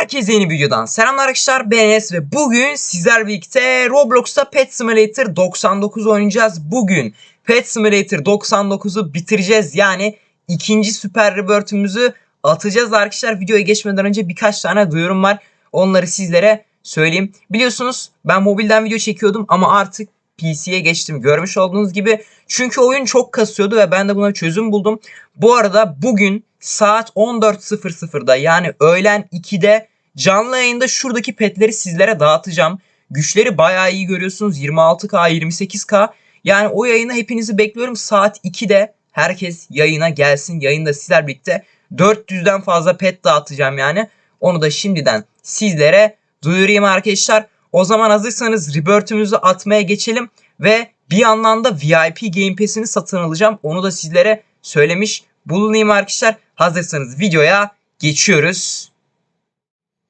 Herkese yeni videodan selamlar arkadaşlar ben Enes ve bugün sizler birlikte Roblox'ta Pet Simulator 99 oynayacağız. Bugün Pet Simulator 99'u bitireceğiz yani ikinci Super Rebirth'ümüzü atacağız arkadaşlar. Videoya geçmeden önce birkaç tane duyurum var onları sizlere söyleyeyim. Biliyorsunuz ben mobilden video çekiyordum ama artık PC'ye geçtim görmüş olduğunuz gibi. Çünkü oyun çok kasıyordu ve ben de buna çözüm buldum. Bu arada bugün saat 14.00'da yani öğlen 2'de canlı yayında şuradaki petleri sizlere dağıtacağım. Güçleri bayağı iyi görüyorsunuz. 26K, 28K. Yani o yayına hepinizi bekliyorum. Saat 2'de herkes yayına gelsin. Yayında sizler birlikte 400'den fazla pet dağıtacağım yani. Onu da şimdiden sizlere duyurayım arkadaşlar. O zaman hazırsanız Rebirth'ümüzü atmaya geçelim ve bir yandan da VIP Game Pass'ini satın alacağım. Onu da sizlere söylemiş bulunayım arkadaşlar. Hazırsanız videoya geçiyoruz.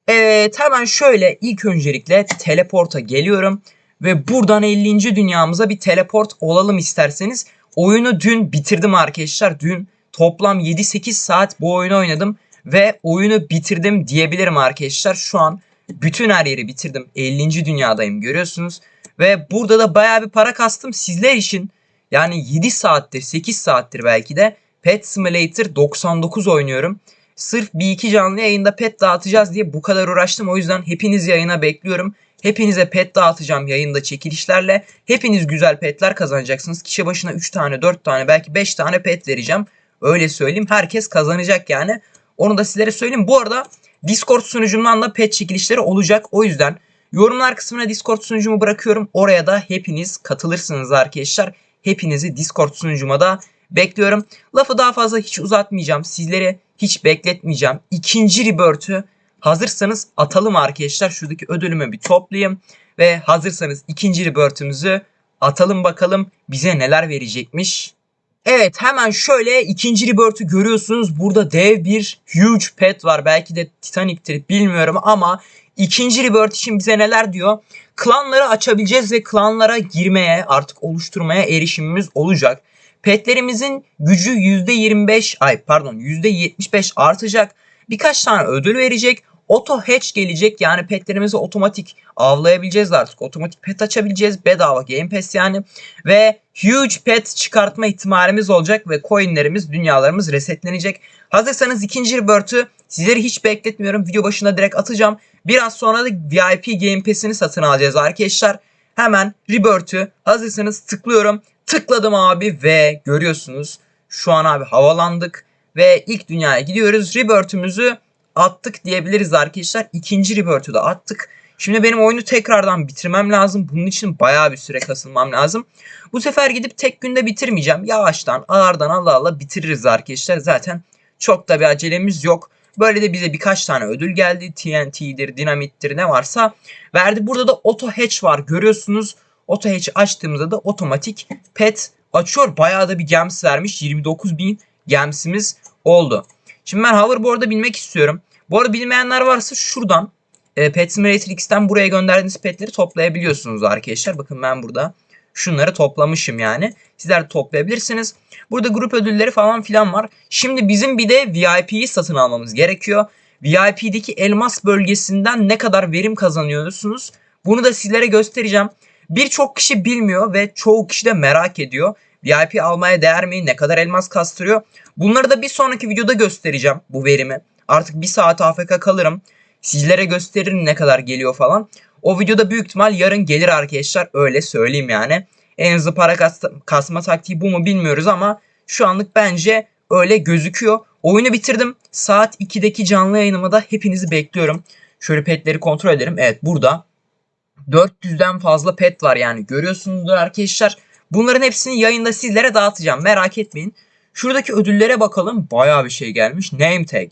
Evet hemen şöyle ilk öncelikle teleporta geliyorum. Ve buradan 50. dünyamıza bir teleport olalım isterseniz. Oyunu dün bitirdim arkadaşlar. Dün toplam 7-8 saat bu oyunu oynadım. Ve oyunu bitirdim diyebilirim arkadaşlar. Şu an bütün her yeri bitirdim. 50. dünyadayım görüyorsunuz. Ve burada da baya bir para kastım sizler için. Yani 7 saattir 8 saattir belki de Pet Simulator 99 oynuyorum. Sırf bir iki canlı yayında pet dağıtacağız diye bu kadar uğraştım. O yüzden hepiniz yayına bekliyorum. Hepinize pet dağıtacağım yayında çekilişlerle. Hepiniz güzel petler kazanacaksınız. Kişi başına 3 tane, 4 tane, belki 5 tane pet vereceğim. Öyle söyleyeyim. Herkes kazanacak yani. Onu da sizlere söyleyeyim. Bu arada Discord sunucumdan da pet çekilişleri olacak. O yüzden yorumlar kısmına Discord sunucumu bırakıyorum. Oraya da hepiniz katılırsınız arkadaşlar. Hepinizi Discord sunucuma da bekliyorum. Lafı daha fazla hiç uzatmayacağım. Sizleri hiç bekletmeyeceğim. İkinci Rebirth'ü hazırsanız atalım arkadaşlar. Şuradaki ödülümü bir toplayayım. Ve hazırsanız ikinci Rebirth'ümüzü atalım bakalım bize neler verecekmiş. Evet hemen şöyle ikinci Rebirth'ü görüyorsunuz. Burada dev bir huge pet var. Belki de Titanic'tir bilmiyorum ama ikinci Rebirth için bize neler diyor? Klanları açabileceğiz ve klanlara girmeye artık oluşturmaya erişimimiz olacak. Petlerimizin gücü %25 ay pardon %75 artacak. Birkaç tane ödül verecek. Auto hatch gelecek yani petlerimizi otomatik avlayabileceğiz artık. Otomatik pet açabileceğiz. Bedava game pass yani. Ve huge pet çıkartma ihtimalimiz olacak ve coinlerimiz, dünyalarımız resetlenecek. Hazırsanız ikinci rebirth'ü sizleri hiç bekletmiyorum. Video başında direkt atacağım. Biraz sonra da VIP game pass'ini satın alacağız arkadaşlar. Hemen rebirth'ü hazırsanız tıklıyorum. Tıkladım abi ve görüyorsunuz şu an abi havalandık ve ilk dünyaya gidiyoruz. Rebirth'ümüzü attık diyebiliriz arkadaşlar. İkinci Rebirth'ü de attık. Şimdi benim oyunu tekrardan bitirmem lazım. Bunun için bayağı bir süre kasılmam lazım. Bu sefer gidip tek günde bitirmeyeceğim. Yavaştan ağırdan Allah Allah bitiririz arkadaşlar. Zaten çok da bir acelemiz yok. Böyle de bize birkaç tane ödül geldi. TNT'dir, dinamittir ne varsa verdi. Burada da auto hatch var. Görüyorsunuz auto hatch açtığımızda da otomatik pet açıyor. Bayağı da bir gems vermiş. 29.000 gemsimiz oldu. Şimdi ben hoverboard'a binmek istiyorum. Bu arada bilmeyenler varsa şuradan e, Pet Simulator X'ten buraya gönderdiğiniz petleri toplayabiliyorsunuz arkadaşlar. Bakın ben burada şunları toplamışım yani. Sizler de toplayabilirsiniz. Burada grup ödülleri falan filan var. Şimdi bizim bir de VIP'yi satın almamız gerekiyor. VIP'deki elmas bölgesinden ne kadar verim kazanıyorsunuz? Bunu da sizlere göstereceğim. Birçok kişi bilmiyor ve çoğu kişi de merak ediyor. VIP almaya değer mi? Ne kadar elmas kastırıyor? Bunları da bir sonraki videoda göstereceğim bu verimi. Artık bir saat AFK kalırım. Sizlere gösteririm ne kadar geliyor falan. O videoda büyük ihtimal yarın gelir arkadaşlar. Öyle söyleyeyim yani. En hızlı para kas kasma taktiği bu mu bilmiyoruz ama şu anlık bence öyle gözüküyor. Oyunu bitirdim. Saat 2'deki canlı yayınıma da hepinizi bekliyorum. Şöyle petleri kontrol edelim. Evet burada 400'den fazla pet var yani görüyorsunuzdur arkadaşlar. Bunların hepsini yayında sizlere dağıtacağım. Merak etmeyin. Şuradaki ödüllere bakalım. Baya bir şey gelmiş. Name tag.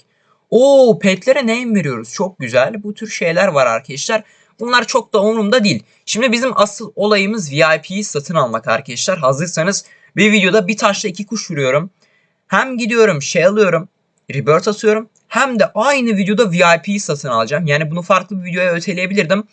Oo petlere name veriyoruz. Çok güzel. Bu tür şeyler var arkadaşlar. Bunlar çok da umurumda değil. Şimdi bizim asıl olayımız VIP'yi satın almak arkadaşlar. Hazırsanız bir videoda bir taşla iki kuş vuruyorum. Hem gidiyorum şey alıyorum. Rebirth atıyorum. Hem de aynı videoda VIP'yi satın alacağım. Yani bunu farklı bir videoya öteleyebilirdim.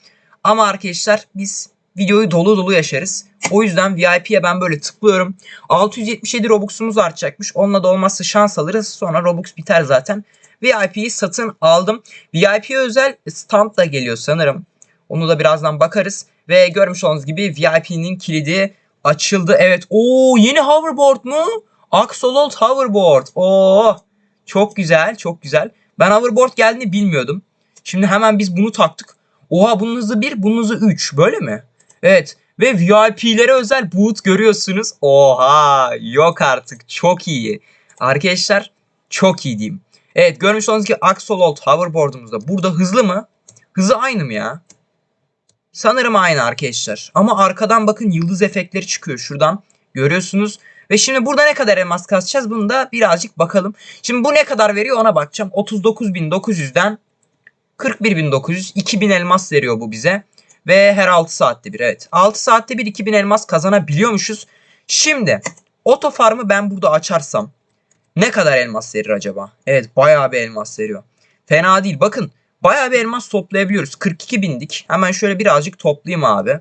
Ama arkadaşlar biz videoyu dolu dolu yaşarız. O yüzden VIP'ye ben böyle tıklıyorum. 677 Robux'umuz artacakmış. Onunla da olmazsa şans alırız. Sonra Robux biter zaten. VIP'yi satın aldım. VIP özel stand da geliyor sanırım. Onu da birazdan bakarız. Ve görmüş olduğunuz gibi VIP'nin kilidi açıldı. Evet. Oo yeni hoverboard mu? Axolotl hoverboard. Oo çok güzel, çok güzel. Ben hoverboard geldiğini bilmiyordum. Şimdi hemen biz bunu taktık. Oha bunun hızı 1, bunun hızı 3. Böyle mi? Evet. Ve VIP'lere özel boot görüyorsunuz. Oha yok artık. Çok iyi. Arkadaşlar çok iyi diyeyim. Evet görmüş olduğunuz gibi Axolotl hoverboard'umuzda. Burada hızlı mı? Hızı aynı mı ya? Sanırım aynı arkadaşlar. Ama arkadan bakın yıldız efektleri çıkıyor şuradan. Görüyorsunuz. Ve şimdi burada ne kadar elmas kasacağız bunu da birazcık bakalım. Şimdi bu ne kadar veriyor ona bakacağım. 39.900'den 41.900 2000 elmas veriyor bu bize. Ve her 6 saatte bir evet. 6 saatte bir 2000 elmas kazanabiliyormuşuz. Şimdi oto farmı ben burada açarsam ne kadar elmas verir acaba? Evet bayağı bir elmas veriyor. Fena değil. Bakın bayağı bir elmas toplayabiliyoruz. 42 bindik. Hemen şöyle birazcık toplayayım abi.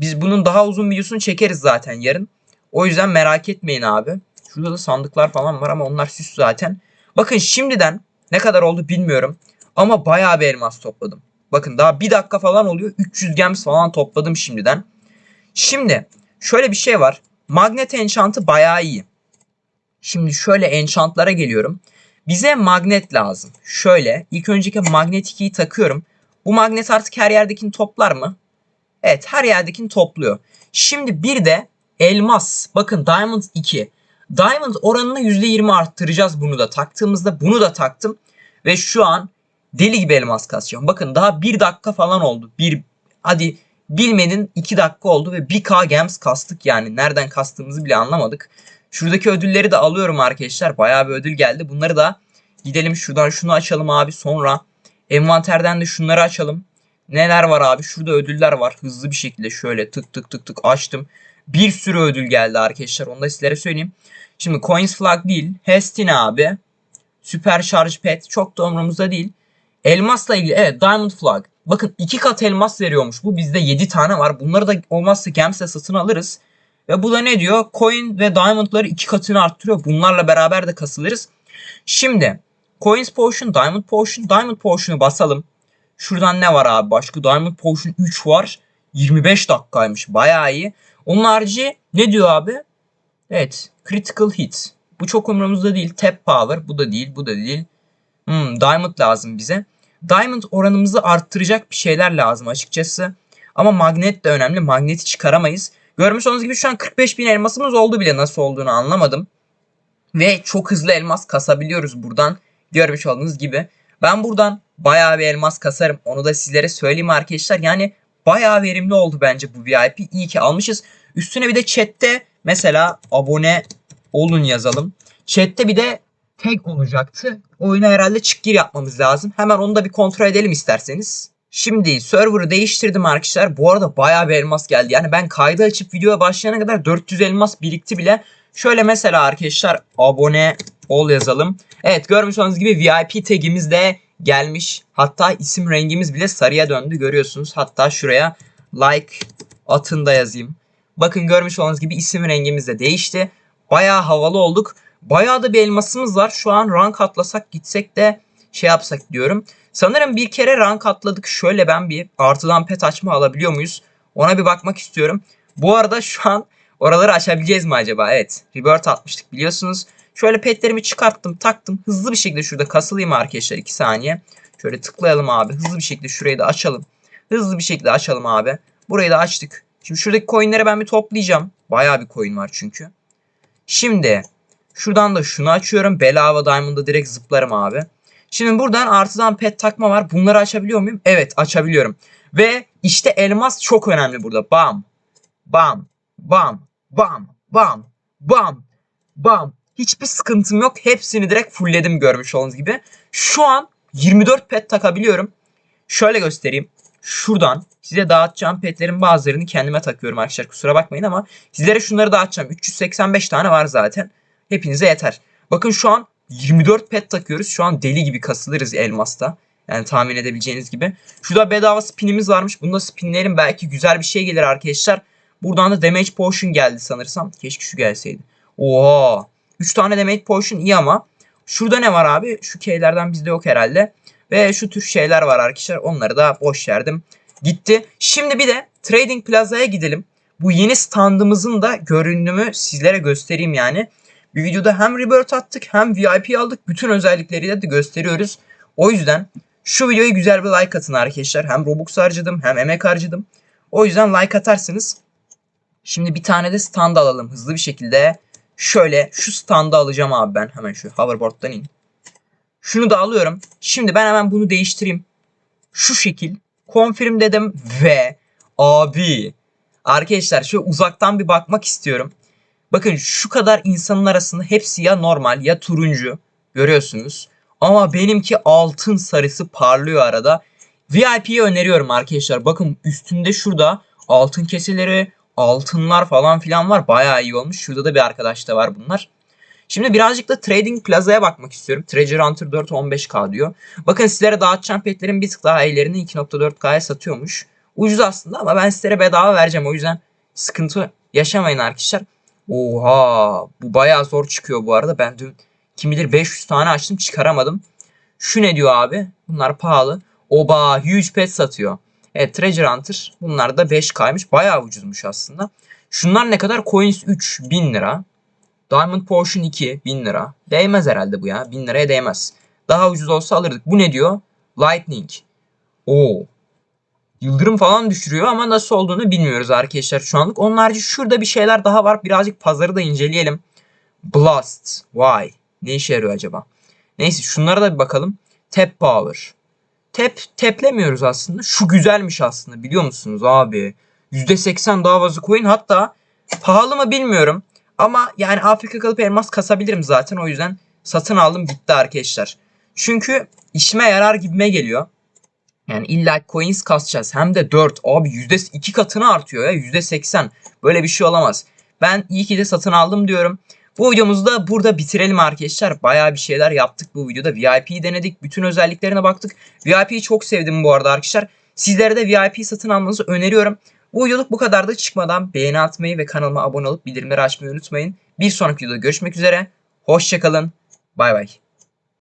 Biz bunun daha uzun videosunu çekeriz zaten yarın. O yüzden merak etmeyin abi. Şurada da sandıklar falan var ama onlar süs zaten. Bakın şimdiden ne kadar oldu bilmiyorum. Ama bayağı bir elmas topladım. Bakın daha bir dakika falan oluyor. 300 gems falan topladım şimdiden. Şimdi şöyle bir şey var. Magnet enchant'ı bayağı iyi. Şimdi şöyle enchant'lara geliyorum. Bize magnet lazım. Şöyle ilk önceki magnet 2'yi takıyorum. Bu magnet artık her yerdekini toplar mı? Evet her yerdekini topluyor. Şimdi bir de elmas. Bakın Diamond 2. Diamond oranını %20 arttıracağız bunu da taktığımızda. Bunu da taktım. Ve şu an deli gibi elmas kasacağım. Bakın daha bir dakika falan oldu. Bir hadi bilmenin 2 dakika oldu ve 1k gems kastık yani. Nereden kastığımızı bile anlamadık. Şuradaki ödülleri de alıyorum arkadaşlar. Bayağı bir ödül geldi. Bunları da gidelim şuradan şunu açalım abi. Sonra envanterden de şunları açalım. Neler var abi? Şurada ödüller var. Hızlı bir şekilde şöyle tık tık tık tık açtım. Bir sürü ödül geldi arkadaşlar. Onu da sizlere söyleyeyim. Şimdi Coins Flag değil. Hestin abi. Süper Charge Pet. Çok da umurumuzda değil. Elmasla ilgili evet Diamond Flag. Bakın iki kat elmas veriyormuş. Bu bizde 7 tane var. Bunları da olmazsa Gems'e satın alırız. Ve bu da ne diyor? Coin ve Diamond'ları iki katını arttırıyor. Bunlarla beraber de kasılırız. Şimdi Coins Potion, Diamond Potion. Diamond Potion'u basalım. Şuradan ne var abi? Başka Diamond Potion 3 var. 25 dakikaymış. Bayağı iyi. Onun harici ne diyor abi? Evet. Critical Hit. Bu çok umurumuzda değil. Tap Power. Bu da değil. Bu da değil. Hmm, Diamond lazım bize. Diamond oranımızı arttıracak bir şeyler lazım açıkçası. Ama magnet de önemli. Magneti çıkaramayız. Görmüş olduğunuz gibi şu an 45 bin elmasımız oldu bile. Nasıl olduğunu anlamadım. Ve çok hızlı elmas kasabiliyoruz buradan. Görmüş olduğunuz gibi. Ben buradan bayağı bir elmas kasarım. Onu da sizlere söyleyeyim arkadaşlar. Yani bayağı verimli oldu bence bu VIP. İyi ki almışız. Üstüne bir de chatte mesela abone olun yazalım. Chatte bir de tag olacaktı. Oyuna herhalde çık gir yapmamız lazım. Hemen onu da bir kontrol edelim isterseniz. Şimdi server'ı değiştirdim arkadaşlar. Bu arada bayağı bir elmas geldi. Yani ben kaydı açıp videoya başlayana kadar 400 elmas birikti bile. Şöyle mesela arkadaşlar abone ol yazalım. Evet görmüş olduğunuz gibi VIP tagimiz de gelmiş. Hatta isim rengimiz bile sarıya döndü görüyorsunuz. Hatta şuraya like atın da yazayım. Bakın görmüş olduğunuz gibi isim rengimiz de değişti. Bayağı havalı olduk. Bayağı da bir elmasımız var. Şu an rank atlasak gitsek de şey yapsak diyorum. Sanırım bir kere rank atladık. Şöyle ben bir artıdan pet açma alabiliyor muyuz? Ona bir bakmak istiyorum. Bu arada şu an oraları açabileceğiz mi acaba? Evet. Rebirth atmıştık biliyorsunuz. Şöyle petlerimi çıkarttım taktım. Hızlı bir şekilde şurada kasılayım arkadaşlar 2 saniye. Şöyle tıklayalım abi. Hızlı bir şekilde şurayı da açalım. Hızlı bir şekilde açalım abi. Burayı da açtık. Şimdi şuradaki coinleri ben bir toplayacağım. Bayağı bir coin var çünkü. Şimdi şuradan da şunu açıyorum. Belava Diamond'da direkt zıplarım abi. Şimdi buradan artıdan pet takma var. Bunları açabiliyor muyum? Evet açabiliyorum. Ve işte elmas çok önemli burada. Bam. Bam. Bam. Bam. Bam. Bam. Bam. Hiçbir sıkıntım yok. Hepsini direkt fullledim görmüş olduğunuz gibi. Şu an 24 pet takabiliyorum. Şöyle göstereyim. Şuradan size dağıtacağım petlerin bazılarını kendime takıyorum arkadaşlar. Kusura bakmayın ama sizlere şunları dağıtacağım. 385 tane var zaten. Hepinize yeter. Bakın şu an 24 pet takıyoruz. Şu an deli gibi kasılırız elmasta. Yani tahmin edebileceğiniz gibi. Şurada bedava spinimiz varmış. Bunda spinlerin belki güzel bir şey gelir arkadaşlar. Buradan da damage potion geldi sanırsam. Keşke şu gelseydi. Oha. 3 tane damage potion iyi ama. Şurada ne var abi? Şu keylerden bizde yok herhalde. Ve şu tür şeyler var arkadaşlar. Onları da boş verdim. Gitti. Şimdi bir de Trading Plaza'ya gidelim. Bu yeni standımızın da görünümü sizlere göstereyim yani. Bir videoda hem Rebirth attık hem VIP aldık. Bütün özellikleriyle de gösteriyoruz. O yüzden şu videoya güzel bir like atın arkadaşlar. Hem Robux harcadım hem emek harcadım. O yüzden like atarsınız. Şimdi bir tane de stand alalım hızlı bir şekilde. Şöyle şu standı alacağım abi ben. Hemen şu hoverboard'dan in. Şunu da alıyorum. Şimdi ben hemen bunu değiştireyim. Şu şekil. Confirm dedim ve abi arkadaşlar şöyle uzaktan bir bakmak istiyorum. Bakın şu kadar insanın arasında hepsi ya normal ya turuncu görüyorsunuz. Ama benimki altın sarısı parlıyor arada. VIP'yi öneriyorum arkadaşlar. Bakın üstünde şurada altın keseleri, altınlar falan filan var. Bayağı iyi olmuş. Şurada da bir arkadaş da var bunlar. Şimdi birazcık da Trading Plaza'ya bakmak istiyorum. Treasure Hunter 4 15k diyor. Bakın sizlere dağıtacağım petlerin bir tık daha iyilerini 2.4k'ya satıyormuş. Ucuz aslında ama ben sizlere bedava vereceğim. O yüzden sıkıntı yaşamayın arkadaşlar. Oha bu bayağı zor çıkıyor bu arada. Ben dün kim bilir 500 tane açtım çıkaramadım. Şu ne diyor abi? Bunlar pahalı. Oba huge pet satıyor. Evet Treasure Hunter bunlar da 5k'ymış. Bayağı ucuzmuş aslında. Şunlar ne kadar? Coins 3 1000 lira. Diamond Potion 2 1000 lira. Değmez herhalde bu ya. 1000 liraya değmez. Daha ucuz olsa alırdık. Bu ne diyor? Lightning. Oo. Yıldırım falan düşürüyor ama nasıl olduğunu bilmiyoruz arkadaşlar şu anlık. Onun harici şurada bir şeyler daha var. Birazcık pazarı da inceleyelim. Blast. Why? Ne işe yarıyor acaba? Neyse şunlara da bir bakalım. Tap Power. Tap, teplemiyoruz aslında. Şu güzelmiş aslında biliyor musunuz abi? %80 daha fazla coin hatta pahalı mı bilmiyorum. Ama yani Afrika kalıp elmas kasabilirim zaten. O yüzden satın aldım gitti arkadaşlar. Çünkü işime yarar gibime geliyor. Yani illa coins kasacağız. Hem de 4. Abi %2 katını artıyor ya. %80. Böyle bir şey olamaz. Ben iyi ki de satın aldım diyorum. Bu videomuzu da burada bitirelim arkadaşlar. Bayağı bir şeyler yaptık bu videoda. VIP'yi denedik. Bütün özelliklerine baktık. VIP'yi çok sevdim bu arada arkadaşlar. Sizlere de VIP satın almanızı öneriyorum. Bu videoluk bu kadar da çıkmadan beğeni atmayı ve kanalıma abone olup bildirimleri açmayı unutmayın. Bir sonraki videoda görüşmek üzere. Hoşçakalın. Bay bay.